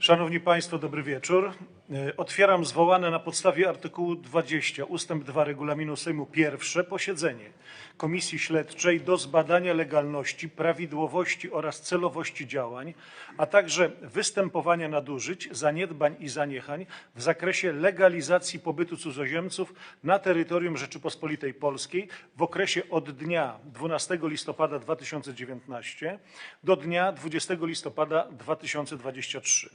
Szanowni Państwo, dobry wieczór. E, Otwieram zwołane na podstawie artykułu 20 ustęp 2 regulaminu Sejmu pierwsze posiedzenie Komisji Śledczej do zbadania legalności, prawidłowości oraz celowości działań, a także występowania nadużyć, zaniedbań i zaniechań w zakresie legalizacji pobytu cudzoziemców na terytorium Rzeczypospolitej Polskiej w okresie od dnia 12 listopada 2019 do dnia 20 listopada 2023.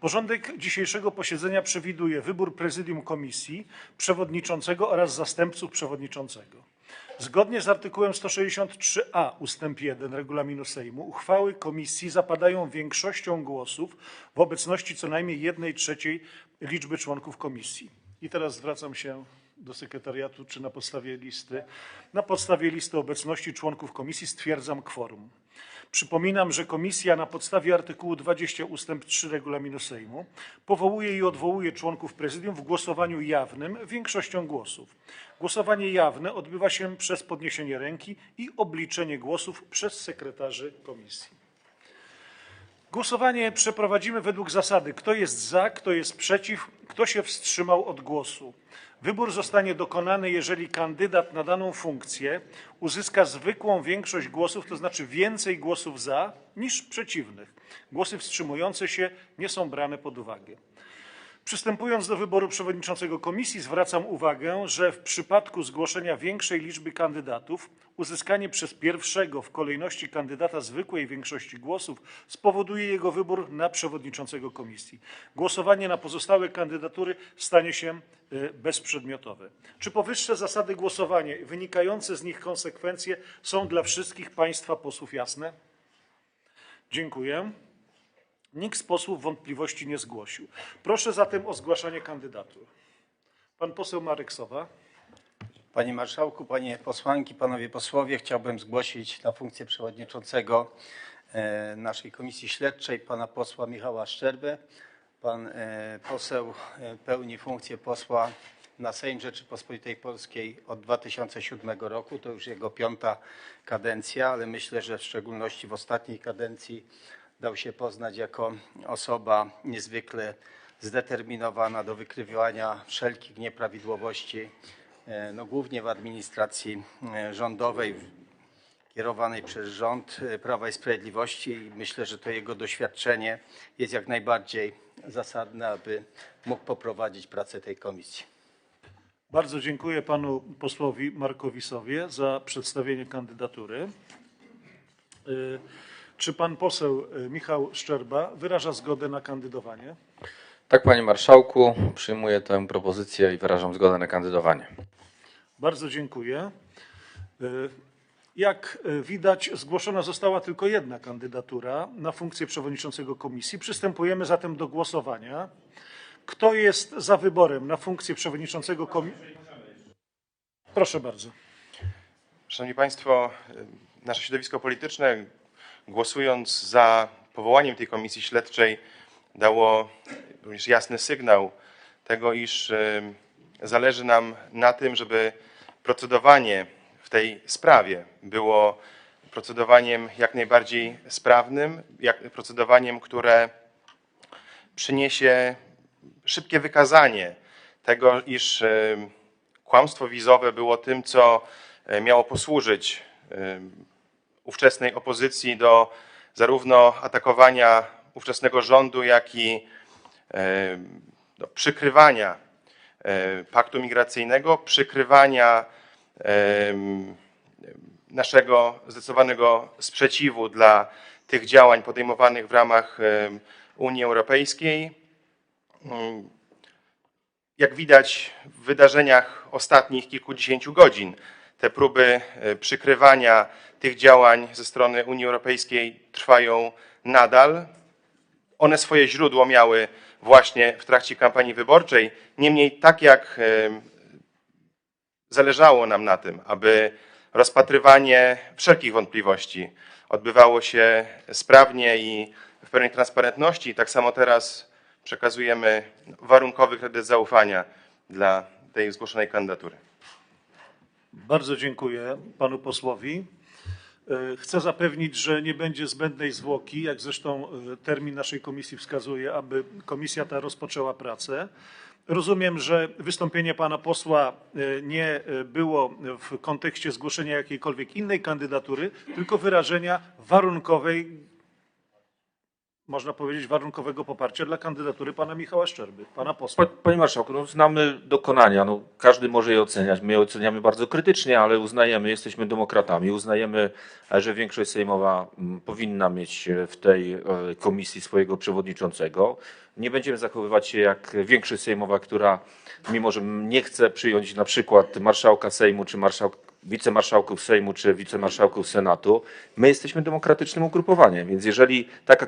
Porządek dzisiejszego posiedzenia przewiduje wybór prezydium komisji, przewodniczącego oraz zastępców przewodniczącego. Zgodnie z artykułem 163a ustęp 1 regulaminu Sejmu uchwały komisji zapadają większością głosów w obecności co najmniej 1 trzeciej liczby członków komisji. I teraz zwracam się do sekretariatu, czy na podstawie listy. Na podstawie listy obecności członków komisji stwierdzam kworum. Przypominam, że komisja na podstawie artykułu 20 ustęp 3 regulaminu Sejmu powołuje i odwołuje członków prezydium w głosowaniu jawnym większością głosów. Głosowanie jawne odbywa się przez podniesienie ręki i obliczenie głosów przez sekretarzy komisji. Głosowanie przeprowadzimy według zasady kto jest za, kto jest przeciw, kto się wstrzymał od głosu. Wybór zostanie dokonany, jeżeli kandydat na daną funkcję uzyska zwykłą większość głosów, to znaczy więcej głosów za niż przeciwnych. Głosy wstrzymujące się nie są brane pod uwagę. Przystępując do wyboru przewodniczącego komisji, zwracam uwagę, że w przypadku zgłoszenia większej liczby kandydatów, uzyskanie przez pierwszego w kolejności kandydata zwykłej większości głosów spowoduje jego wybór na przewodniczącego komisji. Głosowanie na pozostałe kandydatury stanie się e, bezprzedmiotowe. Czy powyższe zasady głosowania i wynikające z nich konsekwencje są dla wszystkich państwa posłów jasne? Dziękuję. Nikt z posłów wątpliwości nie zgłosił. Proszę zatem o zgłaszanie kandydatur. Pan poseł Marek Sowa. Panie Marszałku, Panie Posłanki, Panowie Posłowie, chciałbym zgłosić na funkcję przewodniczącego e, naszej Komisji Śledczej pana posła Michała Szczerbę. Pan e, poseł e, pełni funkcję posła na Sejm Rzeczypospolitej Polskiej od 2007 roku. To już jego piąta kadencja, ale myślę, że w szczególności w ostatniej kadencji dał się poznać jako osoba niezwykle zdeterminowana do wykrywania wszelkich nieprawidłowości, e, no głównie w administracji e, rządowej, kierowanej przez rząd e, Prawa i Sprawiedliwości i myślę, że to jego doświadczenie jest jak najbardziej zasadne, aby mógł poprowadzić pracę tej komisji. Bardzo dziękuję panu posłowi Markowi Sowie za przedstawienie kandydatury. Czy pan poseł y, Michał Szczerba wyraża zgodę na kandydowanie? Tak, panie marszałku, przyjmuję tę propozycję i wyrażam zgodę na kandydowanie. Bardzo dziękuję. Y, Jak y, widać, zgłoszona została tylko jedna kandydatura na funkcję przewodniczącego komisji. Przystępujemy zatem do głosowania. Kto jest za wyborem na funkcję przewodniczącego komisji? Proszę bardzo. Szanowni Państwo, nasze środowisko polityczne głosując za powołaniem tej komisji śledczej dało również jasny sygnał tego, iż zależy nam na tym, żeby procedowanie w tej sprawie było procedowaniem jak najbardziej sprawnym, jak, procedowaniem, które przyniesie szybkie wykazanie tego, iż kłamstwo wizowe było tym, co e, miało posłużyć ówczesnej opozycji do zarówno atakowania ówczesnego rządu, jak i e, do przykrywania e, paktu migracyjnego, przykrywania em, naszego zdecydowanego sprzeciwu dla tych działań podejmowanych w ramach Unii Europejskiej. Mm, jak widać w wydarzeniach ostatnich kilkudziesięciu godzin, te próby e, przykrywania tych działań ze strony Unii Europejskiej trwają nadal. One swoje źródło miały właśnie w trakcie kampanii wyborczej. Niemniej, tak jak e, zależało nam na tym, aby rozpatrywanie wszelkich wątpliwości odbywało się sprawnie i w pełnej transparentności, tak samo teraz przekazujemy warunkowy kredyt zaufania dla tej zgłoszonej kandydatury. Bardzo dziękuję panu posłowi. E, Chcę zapewnić, że nie będzie zbędnej zwłoki, jak zresztą e, termin naszej komisji wskazuje, aby komisja ta rozpoczęła pracę. Rozumiem, że wystąpienie pana posła e, nie było w kontekście zgłoszenia jakiejkolwiek innej kandydatury, tylko wyrażenia warunkowej, można powiedzieć, warunkowego poparcia dla kandydatury pana Michała Szczerby, pana posła. Pa- Panie Marszałku, no, znamy dokonania. No, każdy może je oceniać. My je oceniamy bardzo krytycznie, ale uznajemy, jesteśmy demokratami. Uznajemy, że większość sejmowa mm, powinna mieć w tej e, komisji swojego przewodniczącego. Nie będziemy zachowywać się jak większość sejmowa, która mimo, że nie chce przyjąć na przykład marszałka Sejmu czy marszałk, wicemarszałków Sejmu czy wicemarszałków Senatu. My jesteśmy demokratycznym ugrupowaniem, więc jeżeli taka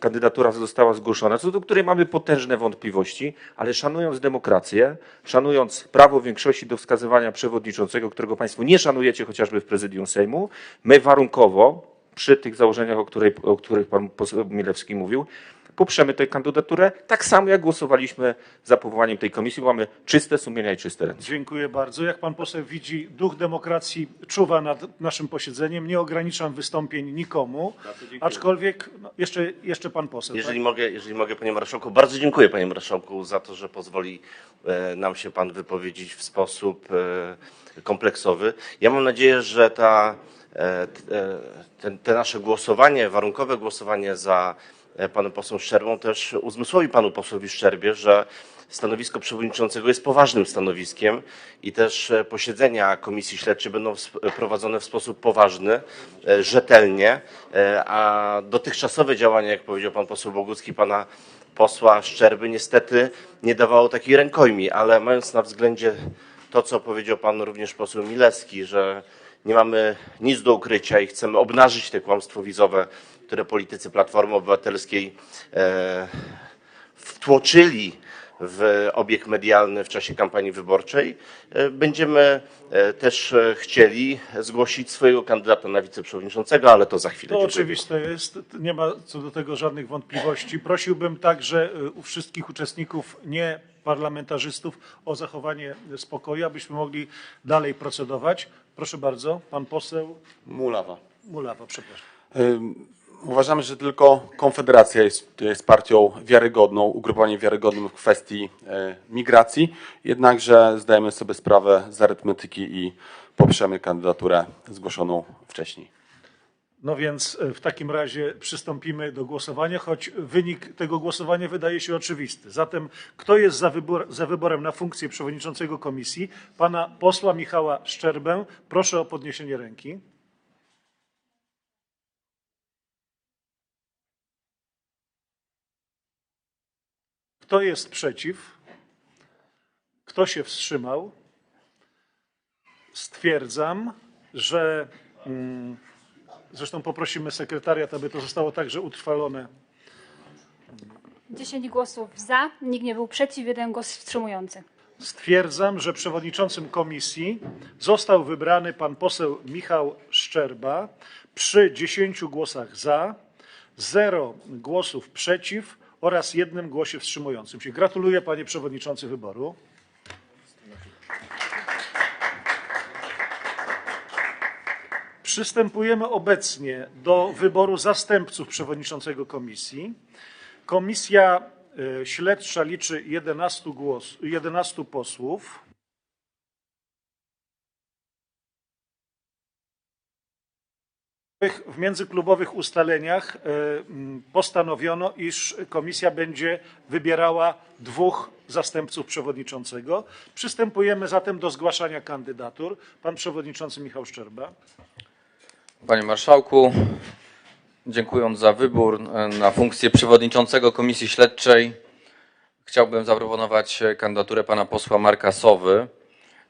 kandydatura, została zgłoszona, co do której mamy potężne wątpliwości, ale szanując demokrację, szanując prawo większości do wskazywania przewodniczącego, którego Państwo nie szanujecie chociażby w prezydium Sejmu, my warunkowo przy tych założeniach, o, której, o których pan poseł Milewski mówił, poprzemy tę kandydaturę, tak samo jak głosowaliśmy za powołaniem tej komisji, bo mamy czyste sumienia i czyste ręce. Dziękuję bardzo. Jak pan poseł widzi, duch demokracji czuwa nad naszym posiedzeniem. Nie ograniczam wystąpień nikomu, aczkolwiek no, jeszcze, jeszcze pan poseł. Jeżeli tak? mogę, jeżeli mogę, panie marszałku, bardzo dziękuję panie marszałku za to, że pozwoli e, nam się pan wypowiedzieć w sposób e, kompleksowy. Ja mam nadzieję, że ta, e, te, te nasze głosowanie, warunkowe głosowanie za panem posłem Szczerbą też uzmysłowi panu posłowi Szczerbie, że stanowisko przewodniczącego jest poważnym stanowiskiem i też e, posiedzenia komisji śledczej będą prowadzone w sposób poważny, e, rzetelnie, e, a dotychczasowe działania, jak powiedział pan poseł Bogucki, pana posła Szczerby, niestety nie dawało takiej rękojmi, ale mając na względzie to, co powiedział pan również poseł Milewski, że nie mamy nic do ukrycia i chcemy obnażyć te kłamstwo wizowe, które politycy Platformy Obywatelskiej e, wtłoczyli w obieg medialny w czasie kampanii wyborczej. E, Będziemy e, też chcieli zgłosić swojego kandydata na wiceprzewodniczącego, ale to za chwilę. To Dziękuję. oczywiste jest, nie ma co do tego żadnych wątpliwości. Prosiłbym także u wszystkich uczestników, nie parlamentarzystów, o zachowanie spokoju, abyśmy mogli dalej procedować. Proszę bardzo, pan poseł Mulawa. Mulawa, przepraszam. Uważamy, że tylko Konfederacja jest, jest partią wiarygodną, ugrupowaniem wiarygodnym w kwestii e, migracji, jednakże zdajemy sobie sprawę z arytmetyki i poprzemy kandydaturę zgłoszoną wcześniej. No więc e, w takim razie przystąpimy do głosowania, choć wynik tego głosowania wydaje się oczywisty. Zatem kto jest za, wybor, za wyborem na funkcję przewodniczącego komisji? Pana posła Michała Szczerbę. Proszę o podniesienie ręki. Kto jest przeciw? Kto się wstrzymał? Stwierdzam, że. Mm, Zresztą poprosimy sekretariat, aby to zostało także utrwalone. 10 głosów za, nikt nie był przeciw, jeden głos wstrzymujący. Stwierdzam, że przewodniczącym komisji został wybrany pan poseł Michał Szczerba przy 10 głosach za, 0 głosów przeciw oraz jednym głosie wstrzymującym się. Gratuluję panie przewodniczący wyboru. Przystępujemy obecnie do wyboru zastępców przewodniczącego komisji. Komisja e, śledcza liczy 11, głos, 11 posłów. W międzyklubowych ustaleniach e, postanowiono, iż komisja będzie wybierała dwóch zastępców przewodniczącego. Przystępujemy zatem do zgłaszania kandydatur. Pan przewodniczący Michał Szczerba. Panie Marszałku, dziękując za wybór e, na funkcję przewodniczącego Komisji Śledczej, chciałbym zaproponować e, kandydaturę pana posła Marka Sowy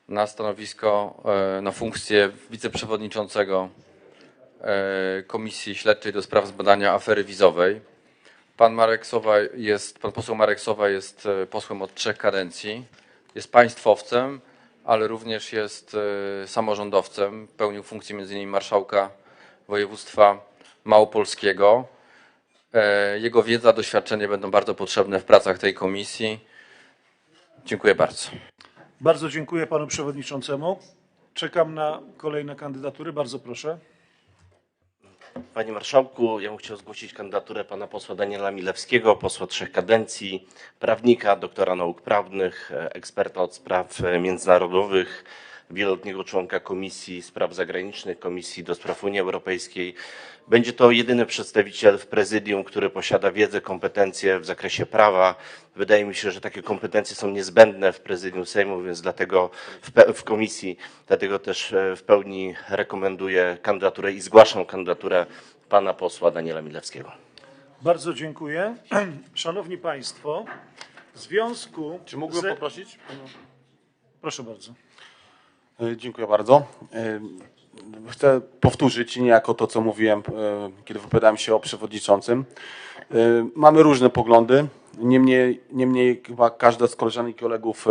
na stanowisko, e, na funkcję wiceprzewodniczącego Komisji Śledczej do spraw zbadania afery wizowej. Pan Marek Sowa jest, pan poseł Marek Sowa jest posłem od trzech kadencji, jest państwowcem, ale również jest samorządowcem. Pełnił funkcję m.in. marszałka województwa małopolskiego. E, Jego wiedza, doświadczenie będą bardzo potrzebne w pracach tej komisji. Dziękuję bardzo. Bardzo dziękuję panu przewodniczącemu. Czekam na kolejne kandydatury. Bardzo proszę. Panie Marszałku, ja bym chciał zgłosić kandydaturę pana posła Daniela Milewskiego, posła trzech kadencji, prawnika, doktora nauk prawnych, e, eksperta od spraw e, międzynarodowych, wieloletniego członka Komisji Spraw Zagranicznych, Komisji do Spraw Unii Europejskiej. Będzie to jedyny przedstawiciel w prezydium, który posiada wiedzę, kompetencje w zakresie prawa. Wydaje mi się, że takie kompetencje są niezbędne w prezydium Sejmu, więc dlatego w, w komisji, dlatego też e, w pełni rekomenduję kandydaturę i zgłaszam kandydaturę pana posła Daniela Milewskiego. Bardzo dziękuję. Szanowni Państwo, w związku Czy mógłbym ze- poprosić? Proszę bardzo. E, Dziękuję bardzo. E, Chcę powtórzyć niejako to, co mówiłem, e, kiedy wypowiadałem się o przewodniczącym. Mamy różne poglądy. Niemniej, niemniej chyba każda z koleżanek i kolegów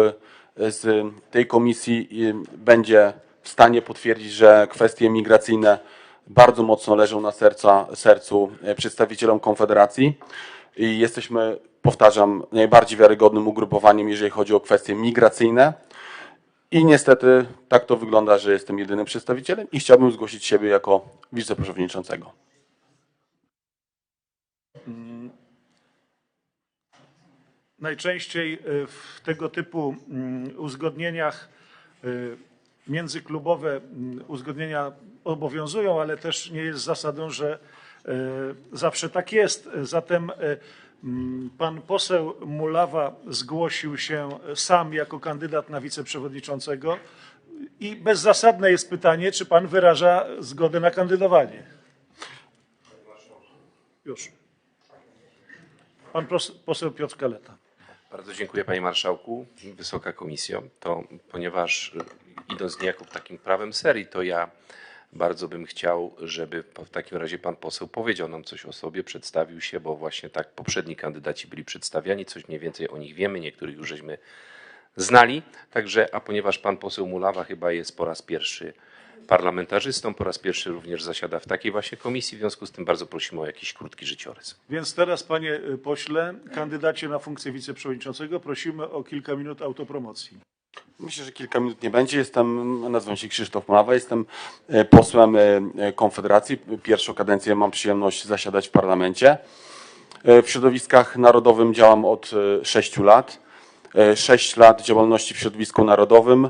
z tej komisji będzie w stanie potwierdzić, że kwestie migracyjne bardzo mocno leżą na serca, sercu przedstawicielom Konfederacji i jesteśmy, powtarzam, najbardziej wiarygodnym ugrupowaniem, jeżeli chodzi o kwestie migracyjne. I niestety tak to wygląda, że jestem jedynym przedstawicielem i chciałbym zgłosić siebie jako wiceprzewodniczącego. Najczęściej y, w tego typu mm, uzgodnieniach y, międzyklubowe mm, uzgodnienia obowiązują, ale też nie jest zasadą, że y, zawsze tak jest. Zatem mm, pan poseł Mulawa zgłosił się sam jako kandydat na wiceprzewodniczącego i bezzasadne jest pytanie, czy pan wyraża zgodę na kandydowanie. Już. Pan poseł Piotr Kaleta. Bardzo dziękuję Panie Marszałku, Wysoka Komisjo. To ponieważ y, idąc niejako takim prawem serii, to ja bardzo bym chciał, żeby w takim razie Pan poseł powiedział nam coś o sobie, przedstawił się, bo właśnie tak poprzedni kandydaci byli przedstawiani, coś mniej więcej o nich wiemy, niektórych już żeśmy znali. Także, a ponieważ Pan poseł Mulawa chyba jest po raz pierwszy parlamentarzystą, po raz pierwszy również zasiada w takiej właśnie komisji, w związku z tym bardzo prosimy o jakiś krótki życiorys. Więc teraz, panie pośle, kandydacie na funkcję wiceprzewodniczącego, prosimy o kilka minut autopromocji. Myślę, że kilka minut nie będzie. Jestem, nazywam się Krzysztof Mulawa, jestem e, posłem e, e, Konfederacji. Pierwszą kadencję mam przyjemność zasiadać w parlamencie. W środowiskach narodowym działam od sześciu lat. Sześć lat działalności w środowisku narodowym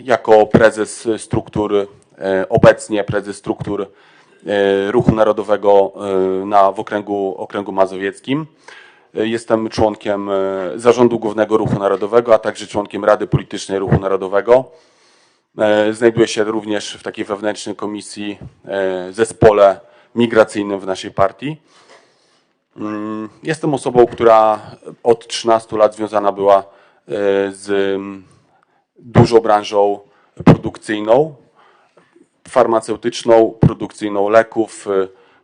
jako prezes struktur, obecnie prezes struktur Ruchu Narodowego na, w okręgu, okręgu mazowieckim. E, Jestem członkiem e, Zarządu Głównego Ruchu Narodowego, a także członkiem Rady Politycznej Ruchu Narodowego. E, Znajduję się również w takiej wewnętrznej komisji, zespole migracyjnym w naszej partii. Mm, Jestem osobą, która od 13 lat związana była z mm, dużą branżą produkcyjną, farmaceutyczną, produkcyjną leków,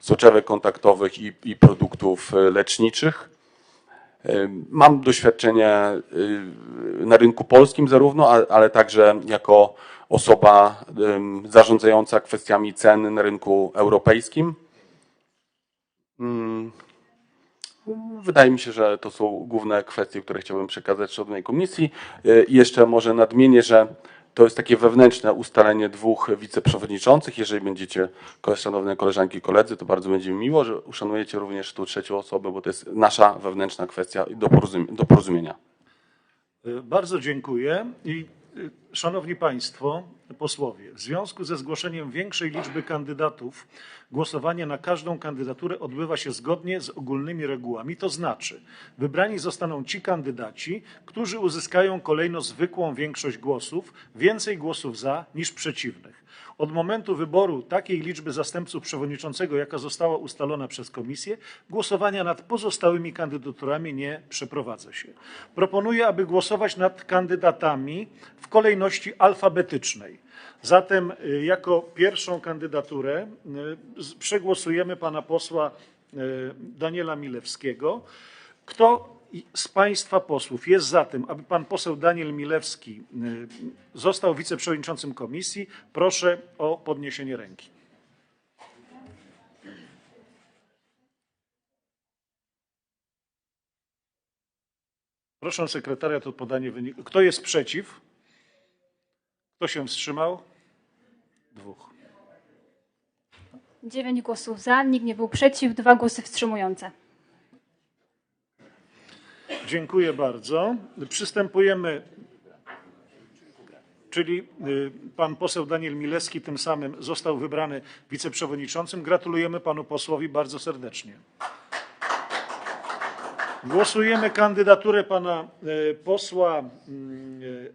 soczewek kontaktowych i, i produktów leczniczych. Mam doświadczenie e, na rynku polskim zarówno, ale także jako osoba zarządzająca kwestiami cen na rynku europejskim. Mm, Wydaje mi się, że to są główne kwestie, które chciałbym przekazać szanownej komisji. E, I jeszcze może nadmienię, że to jest takie wewnętrzne ustalenie dwóch wiceprzewodniczących. Jeżeli będziecie, szanowne koleżanki i koledzy, to bardzo będzie mi miło, że uszanujecie również tu trzecią osobę, bo to jest nasza wewnętrzna kwestia do do porozumienia. Y, Bardzo dziękuję. I szanowni państwo posłowie, w związku ze zgłoszeniem większej liczby kandydatów, głosowanie na każdą kandydaturę odbywa się zgodnie z ogólnymi regułami, to znaczy wybrani zostaną ci kandydaci, którzy uzyskają kolejno zwykłą większość głosów, więcej głosów za niż przeciwnych. Od momentu wyboru takiej liczby zastępców przewodniczącego, jaka została ustalona przez komisję, głosowania nad pozostałymi kandydaturami nie przeprowadza się. Proponuję, aby głosować nad kandydatami w kolejności alfabetycznej. Zatem y, jako pierwszą kandydaturę y, przegłosujemy pana posła y, Daniela Milewskiego. Kto z Państwa posłów jest za tym, aby pan poseł Daniel Milewski y, został wiceprzewodniczącym komisji? Proszę o podniesienie ręki. Proszę sekretariat o podanie wyniku. Kto jest przeciw? Kto się wstrzymał? Dwóch. 9 głosów za, nikt nie był przeciw, dwa głosy wstrzymujące. Dziękuję bardzo. Przystępujemy, czyli y, pan poseł Daniel Milewski tym samym został wybrany wiceprzewodniczącym. Gratulujemy panu posłowi bardzo serdecznie. Głosujemy kandydaturę pana y, posła mm, y,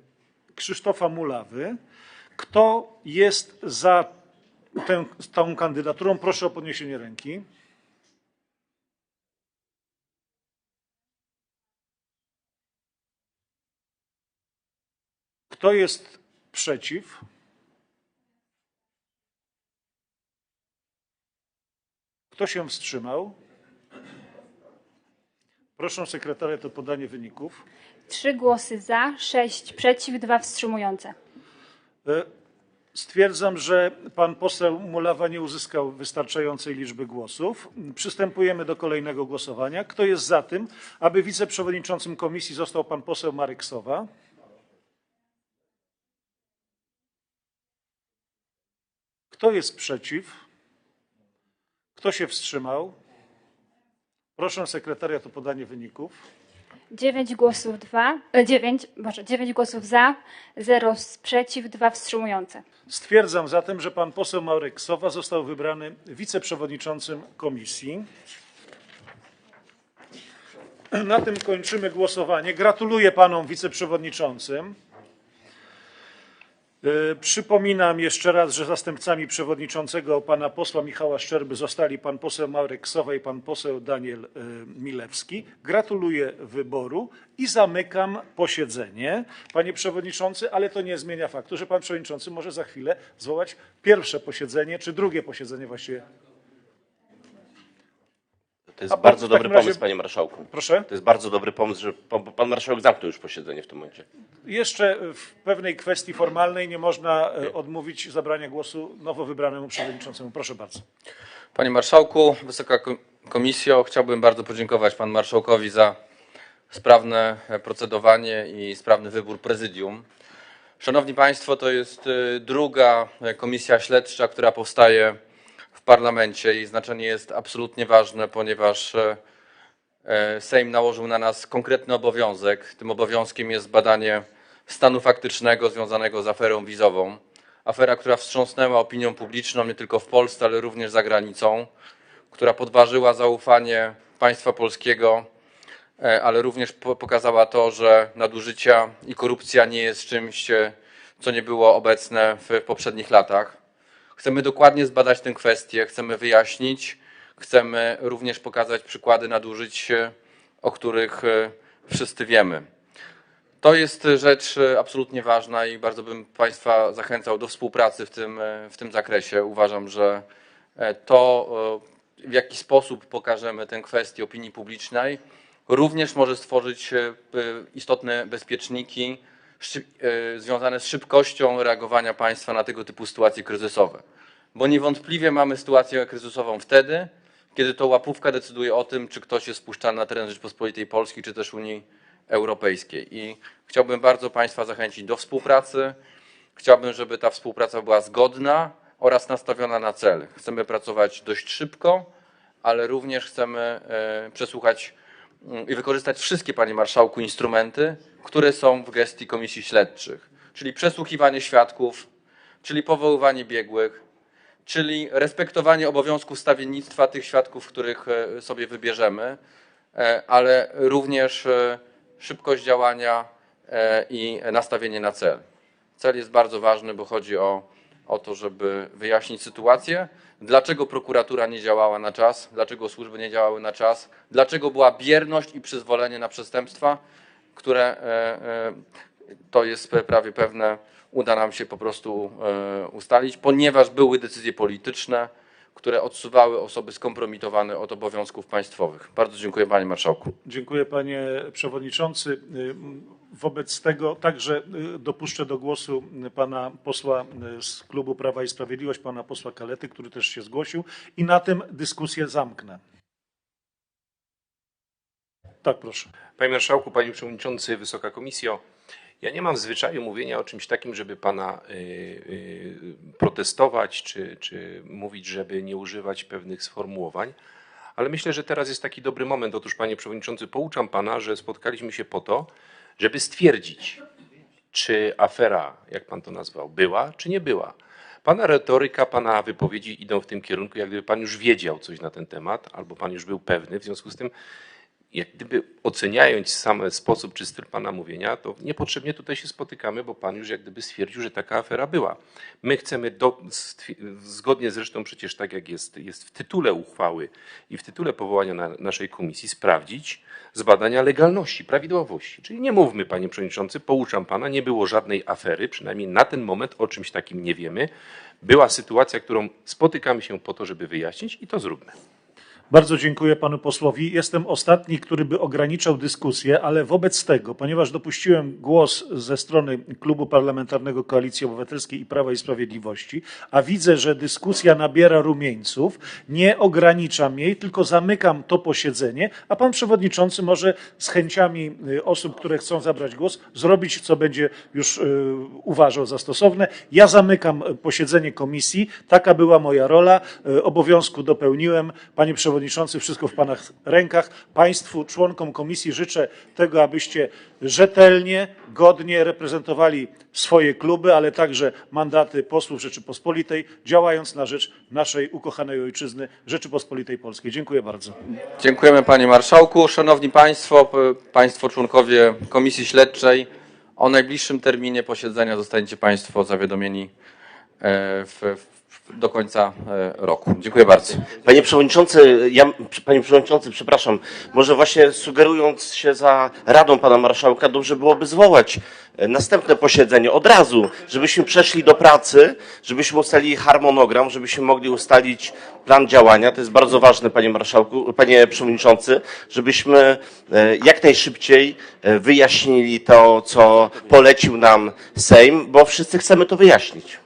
Krzysztofa Mulawy. Kto jest za tę, tą kandydaturą? Proszę o podniesienie ręki. Kto jest przeciw? Kto się wstrzymał? Proszę sekretariat o podanie wyników. Trzy głosy za, sześć przeciw, dwa wstrzymujące. E, Stwierdzam, że pan poseł Mulawa nie uzyskał wystarczającej liczby głosów. Przystępujemy do kolejnego głosowania. Kto jest za tym, aby wiceprzewodniczącym komisji został pan poseł Marek Sowa? Kto jest przeciw? Kto się wstrzymał? Proszę sekretariat o podanie wyników. Dziewięć głosów dwa, e, dziewięć, boże, dziewięć głosów za, zero przeciw, dwa wstrzymujące. Stwierdzam zatem, że pan poseł Marek Sowa został wybrany wiceprzewodniczącym komisji. Na tym kończymy głosowanie. Gratuluję panom wiceprzewodniczącym. E, Przypominam jeszcze raz, że zastępcami przewodniczącego pana posła Michała Szczerby zostali pan poseł Marek Sowa i pan poseł Daniel e, Milewski. Gratuluję wyboru i zamykam posiedzenie, panie przewodniczący, ale to nie zmienia faktu, że pan przewodniczący może za chwilę zwołać pierwsze posiedzenie, czy drugie posiedzenie właściwie. To jest A bardzo w dobry razie- pomysł, panie marszałku. Proszę. To jest bardzo dobry pomysł, że pan, pan marszałek zamknął już posiedzenie w tym momencie. Jeszcze w pewnej kwestii formalnej nie można e, odmówić zabrania głosu nowo wybranemu przewodniczącemu. Proszę bardzo. Panie Marszałku, Wysoka Ko- Komisjo, chciałbym bardzo podziękować Panu Marszałkowi za sprawne e, procedowanie i sprawny wybór prezydium. Szanowni Państwo, to jest e, druga e, komisja śledcza, która powstaje w parlamencie. Jej znaczenie jest absolutnie ważne, ponieważ e, e, Sejm nałożył na nas konkretny obowiązek. Tym obowiązkiem jest badanie stanu faktycznego związanego z aferą wizową. Afera, która wstrząsnęła opinią publiczną nie tylko w Polsce, ale również za granicą, która podważyła zaufanie państwa polskiego, e, ale również po- pokazała to, że nadużycia i korupcja nie jest czymś, co nie było obecne w poprzednich latach. Chcemy dokładnie zbadać tę kwestię, chcemy wyjaśnić, chcemy również pokazać przykłady nadużyć, o których e, wszyscy wiemy. To jest rzecz e, absolutnie ważna i bardzo bym Państwa zachęcał do współpracy w tym, e, w tym zakresie. Uważam, że to, w jaki sposób pokażemy tę kwestię opinii publicznej, również może stworzyć istotne bezpieczniki związane z szybkością reagowania państwa na tego typu sytuacje kryzysowe. Bo niewątpliwie mamy sytuację kryzysową wtedy, kiedy to łapówka decyduje o tym, czy ktoś jest wpuszczany na teren Rzeczypospolitej Polskiej, czy też Unii Europejskiej. I chciałbym bardzo Państwa zachęcić do współpracy. Chciałbym, żeby ta współpraca była zgodna oraz nastawiona na cel. Chcemy pracować dość szybko, ale również chcemy e, przesłuchać i wykorzystać wszystkie, Panie Marszałku, instrumenty, które są w gestii komisji śledczych, czyli przesłuchiwanie świadków, czyli powoływanie biegłych, czyli respektowanie obowiązków stawiennictwa tych świadków, których e, sobie wybierzemy, e, ale również e, szybkość działania i nastawienie na cel. Cel jest bardzo ważny, bo chodzi o, o to, żeby wyjaśnić sytuację, dlaczego prokuratura nie działała na czas, dlaczego służby nie działały na czas, dlaczego była bierność i przyzwolenie na przestępstwa, które e, e, to jest prawie pewne, uda nam się po prostu e, ustalić, ponieważ były decyzje polityczne, które odsuwały osoby skompromitowane od obowiązków państwowych. Bardzo dziękuję Panie Marszałku. Dziękuję panie przewodniczący. Wobec tego także y, dopuszczę do głosu y, pana posła y, z klubu Prawa i Sprawiedliwość, pana posła Kalety, który też się zgłosił i na tym dyskusję zamknę. Tak, proszę. Panie Marszałku, Panie Przewodniczący, Wysoka Komisjo, Ja nie mam zwyczaju mówienia o czymś takim, żeby pana y, y, protestować, czy, czy mówić, żeby nie używać pewnych sformułowań, ale myślę, że teraz jest taki dobry moment. Otóż, panie przewodniczący, pouczam pana, że spotkaliśmy się po to, żeby stwierdzić, czy afera, jak pan to nazwał, była, czy nie była. Pana retoryka, pana wypowiedzi idą w tym kierunku, jak gdyby pan już wiedział coś na ten temat, albo pan już był pewny. W związku z tym, jak gdyby oceniając sam sposób czy styl pana mówienia, to niepotrzebnie tutaj się spotykamy, bo pan już jak gdyby stwierdził, że taka afera była. My chcemy, do, zgodnie zresztą przecież tak jak jest, jest w tytule uchwały i w tytule powołania na, naszej komisji, sprawdzić zbadania legalności, prawidłowości. Czyli nie mówmy, panie przewodniczący, pouczam pana, nie było żadnej afery, przynajmniej na ten moment o czymś takim nie wiemy. Była sytuacja, którą spotykamy się po to, żeby wyjaśnić i to zróbmy. Bardzo dziękuję panu posłowi. Jestem ostatni, który by ograniczał dyskusję, ale wobec tego, ponieważ dopuściłem głos ze strony Klubu Parlamentarnego Koalicji Obywatelskiej i Prawa i Sprawiedliwości, a widzę, że dyskusja nabiera rumieńców, nie ograniczam jej, tylko zamykam to posiedzenie, a pan przewodniczący może z chęciami y, osób, które chcą zabrać głos, zrobić, co będzie już y, uważał za stosowne. Ja zamykam y, posiedzenie komisji. Taka była moja rola. Obowiązku dopełniłem. Panie przewodniczący, wszystko w pana rękach. Państwu, członkom komisji życzę tego, abyście rzetelnie, godnie reprezentowali swoje kluby, ale także mandaty posłów Rzeczypospolitej, działając na rzecz naszej ukochanej ojczyzny Rzeczypospolitej Polskiej. Dziękuję bardzo. Dziękujemy panie marszałku. Szanowni państwo, państwo członkowie Komisji Śledczej, o najbliższym terminie posiedzenia zostaniecie państwo zawiadomieni e, w, w, do końca e, roku. Dziękuję bardzo. Panie Przewodniczący, ja, Panie Przewodniczący, przepraszam, może właśnie sugerując się za radą Pana Marszałka, dobrze byłoby zwołać e, następne posiedzenie od razu, żebyśmy przeszli do pracy, żebyśmy ustalili harmonogram, żebyśmy mogli ustalić plan działania. To jest bardzo ważne, Panie Marszałku, Panie Przewodniczący, żebyśmy e, jak najszybciej wyjaśnili to, co polecił nam Sejm, bo wszyscy chcemy to wyjaśnić.